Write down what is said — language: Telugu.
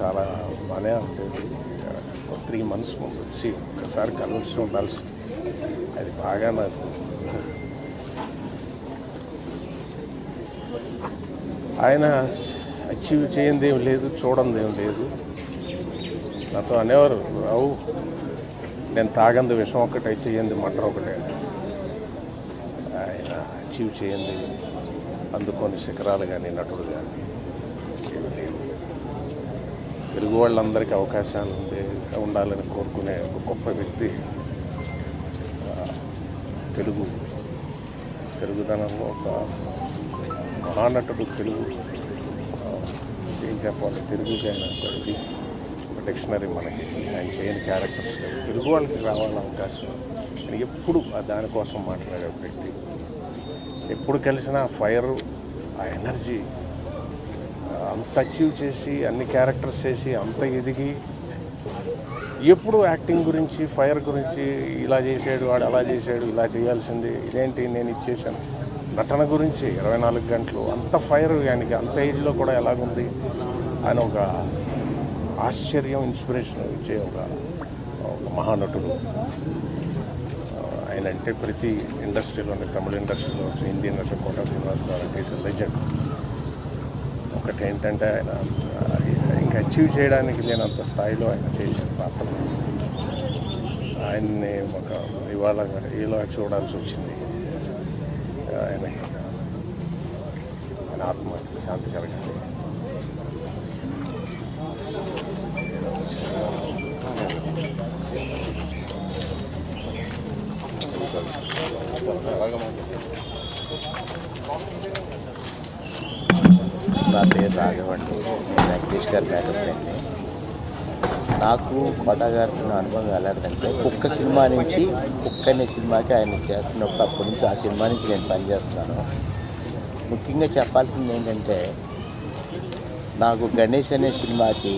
చాలా బాగానే ఉండేది త్రీ మంత్స్ ముందు. వచ్చి ఒకసారి కలిసి ఉండాల్సి. అది బాగా నాకు ఆయన అచీవ్ చేయంది ఏం లేదు చూడంది ఏం లేదు. నాతో అనేవారు రావు నేను తాగంది విషం ఒకటే చేయంది మటర్ ఒకటే. ఆయన అచీవ్ చేయండి అందుకొని శిఖరాలు కానీ నటుడు కానీ తెలుగు వాళ్ళందరికీ అవకాశాలు ఉండే ఉండాలని కోరుకునే ఒక గొప్ప వ్యక్తి తెలుగు తెలుగుదనంలో ఒక మహానటుడు తెలుగు ఏం చెప్పాలి తెలుగుకి ఆయన ఒక ఒక డిక్షనరీ మనకి ఆయన చేయని క్యారెక్టర్స్ లేవు. తెలుగు వాళ్ళకి రావాలని అవకాశం ఆయన ఎప్పుడు దానికోసం మాట్లాడే వ్యక్తి. ఎప్పుడు కలిసినా ఫైర్ ఆ ఎనర్జీ అంత అచీవ్ చేసి అన్ని క్యారెక్టర్స్ చేసి అంత ఎదిగి ఎప్పుడు యాక్టింగ్ గురించి ఫైర్ గురించి ఇలా చేసాడు వాడు అలా చేశాడు ఇలా చేయాల్సింది ఇదేంటి నేను ఇచ్చేసాను నటన గురించి ఇరవై నాలుగు గంటలు అంత ఫైర్ ఆయనకి అంత ఏజ్లో కూడా ఎలాగుంది ఆయన ఒక ఆశ్చర్యం ఇన్స్పిరేషన్ ఇచ్చే ఒక ఒక మహానటుడు. ఆయన అంటే ప్రతి ఇండస్ట్రీలోని తమిళ ఇండస్ట్రీలో హిందీ ఇండస్ట్రీ కోట శ్రీనివాస్ గారు అంటే ఈస్ లెజెండ్. ఒకటి ఏంటంటే ఆయన ఇంకా అచీవ్ చేయడానికి లేనంత స్థాయిలో ఆయన చేసిన పాత్ర. ఆయన్ని ఒక ఇవాళ ఇలా చూడాల్సి వచ్చింది. ఆయన ఆయన ఆత్మ శాంతి కలగాలి. నా పేరు రాఘవండి. నేను వెంకటేష్ గారి మేకప్ అండి. నాకు కోట గారితో అనుభవం ఎలాంటిదంటే కుక్క సినిమా నుంచి ఒక్కనే అనే సినిమాకి ఆయన చేస్తున్నప్పుడు అప్పటి నుంచి ఆ సినిమా నుంచి నేను పనిచేస్తున్నాను ముఖ్యంగా చెప్పాల్సింది ఏంటంటే నాకు గణేష్ అనే సినిమాకి